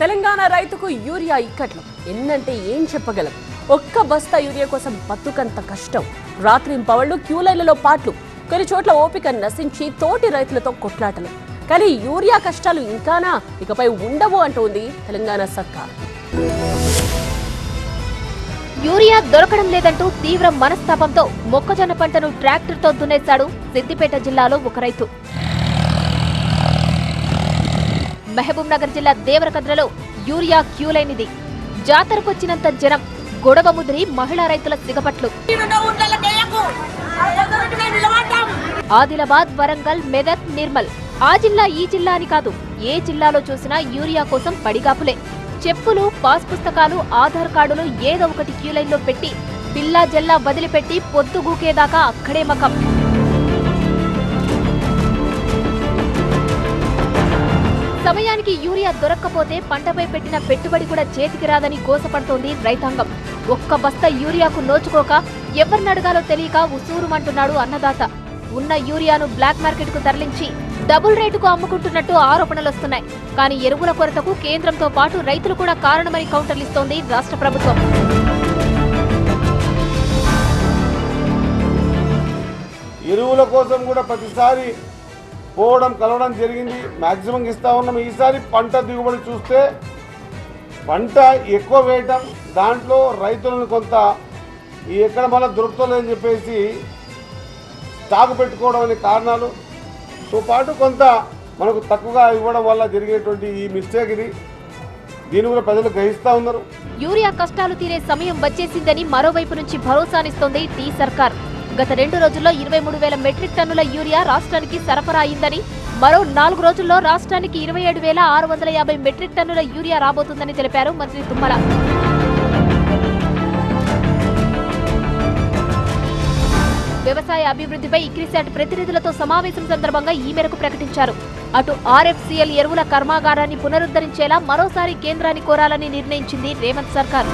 తెలంగాణ రైతుకు యూరియా ఇక్కట్లు. ఎన్నంటే ఏం చెప్పగలం? ఒక్క బస్తా యూరియా కోసం బతుకంత కష్టం. రాత్రి పవళ్ళు క్యూ పాటలు పాట్లు. కొన్ని చోట్ల ఓపిక నశించి తోటి రైతులతో కొట్లాటలు. కానీ యూరియా కష్టాలు ఇంకానా? ఇకపై ఉండవు అంటోంది తెలంగాణ సర్కార్. యూరియా దొరకడం లేదంటూ తీవ్ర మనస్తాపంతో మొక్కజొన్న పంటను ట్రాక్టర్తో దున్నేశాడు సిద్దిపేట జిల్లాలో ఒక రైతు. మహబూబ్ నగర్ జిల్లా దేవరకద్రలో యూరియా క్యూలైనది జాతరకొచ్చినంత జనం గొడవ ముదిరి మహిళా రైతుల సిగపట్లు ఆదిలాబాద్ వరంగల్ మెదక్ నిర్మల్. ఆ జిల్లా ఈ జిల్లా అని కాదు ఏ జిల్లాలో చూసినా యూరియా కోసం పడిగాపులే. చెప్పులు పాస్ పుస్తకాలు ఆధార్ కార్డులు ఏదో ఒకటి క్యూలైన్లో పెట్టి పిల్లా జల్లా వదిలిపెట్టి పొద్దుగూకేదాకా అక్కడే మకం సమయానికి యూరియా దొరక్కపోతే పంటపై పెట్టిన పెట్టుబడి కూడా చేతికి రాదని గోసపడుతోంది రైతాంగం. ఒక్క బస్తా యూరియాకు నోచుకోక ఎవరినడగాలో తెలియక ఉసూరుమంటున్నాడు అన్నదాత. ఉన్న యూరియాను బ్లాక్ మార్కెట్కు తరలించి డబుల్ రేటుకు అమ్ముకుంటున్నట్టు ఆరోపణలొస్తున్నాయి కానీ ఎరువుల కొరతకు కేంద్రంతో పాటు రైతులు కూడా కారణమని కౌంటర్లిస్తోంది రాష్ట్ర ప్రభుత్వం. ఎరువుల కోసం కూడా ప్రతిసారి పోవడం కలవడం జరిగింది. మ్యాక్సిమం ఇస్తా ఉన్నాం. ఈసారి పంట దిగుబడి చూస్తే పంట ఎక్కువ వేయటం దాంట్లో రైతులను కొంత ఎక్కడ మళ్ళీ దొరుకుతలేదని చెప్పేసి స్టాక్ పెట్టుకోవడం అనే కారణాలు. తో పాటు కొంత మనకు తక్కువగా ఇవ్వడం వల్ల జరిగేటువంటి ఈ మిస్టేక్ ఇది. దీని కూడా ప్రజలు గ్రహిస్తూ ఉన్నారు. యూరియా కష్టాలు తీరే సమయం వచ్చేసిందని మరోవైపు నుంచి భరోసానిస్తోంది టీ సర్కార్. గత రెండు రోజుల్లో ఇరవై మూడు వేల మెట్రిక్ టన్నుల యూరియా రాష్ట్రానికి సరఫరా అయిందని మరో నాలుగు రోజుల్లో రాష్ట్రానికి ఇరవై ఏడు వేల ఆరు వందల యాభై మెట్రిక్ టన్నుల యూరియా రాబోతుందని తెలిపారు మంత్రి తుమ్మల. వ్యవసాయ అభివృద్ధిపై ఇక్రిసాట్ ప్రతినిధులతో సమావేశం సందర్భంగా ఈ మేరకు ప్రకటించారు. అటు ఆర్ఎఫ్సిఎల్ ఎరువుల కర్మాగారాన్ని పునరుద్ధరించేలా మరోసారి కేంద్రాన్ని కోరాలని నిర్ణయించింది రేవంత్ సర్కార్.